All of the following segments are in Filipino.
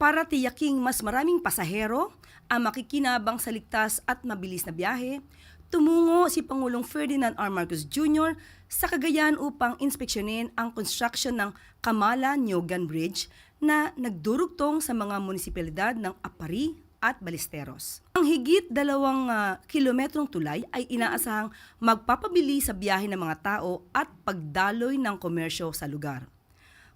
para tiyaking mas maraming pasahero ang makikinabang sa ligtas at mabilis na biyahe, tumungo si Pangulong Ferdinand R. Marcos Jr. sa Cagayan upang inspeksyonin ang construction ng Kamala-Nyogan Bridge na nagdurugtong sa mga munisipalidad ng Apari at Balisteros. Ang higit dalawang ah, kilometrong tulay ay inaasahang magpapabili sa biyahe ng mga tao at pagdaloy ng komersyo sa lugar.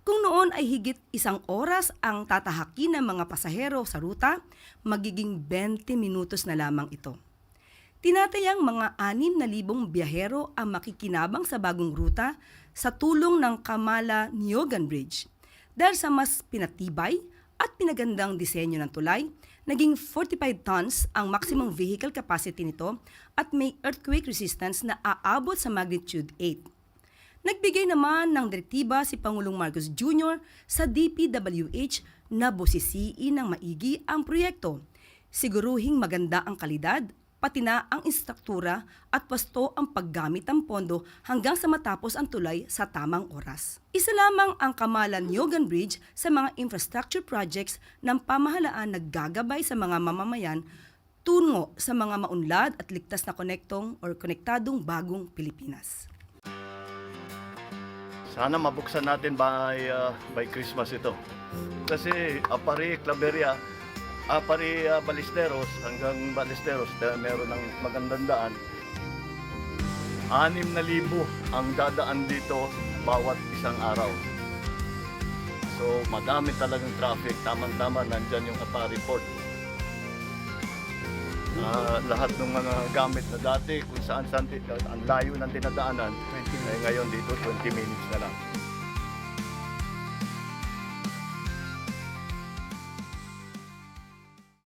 Kung noon ay higit isang oras ang tatahakin ng mga pasahero sa ruta, magiging 20 minutos na lamang ito. Tinatayang mga 6,000 biyahero ang makikinabang sa bagong ruta sa tulong ng Kamala-Nyogan Bridge. Dahil sa mas pinatibay at pinagandang disenyo ng tulay, naging 45 tons ang maximum vehicle capacity nito at may earthquake resistance na aabot sa magnitude 8. Nagbigay naman ng direktiba si Pangulong Marcos Jr. sa DPWH na busisiin ng maigi ang proyekto. Siguruhing maganda ang kalidad, pati na ang instruktura at pasto ang paggamit ng pondo hanggang sa matapos ang tulay sa tamang oras. Isa lamang ang Kamalan Yogan Bridge sa mga infrastructure projects ng pamahalaan na gagabay sa mga mamamayan tungo sa mga maunlad at ligtas na konektong or konektadong bagong Pilipinas. Sana mabuksan natin by, uh, by Christmas ito. Kasi Apari, Claveria, Apari, uh, Balisteros, hanggang Balisteros, meron ng magandang daan. Anim na libo ang dadaan dito bawat isang araw. So madami talagang traffic. Tama-tama, nandyan yung Apari Port. Ah, lahat ng mga gamit na dati kung saan saan ang layo ng dinadaanan ay ngayon dito 20 minutes na lang.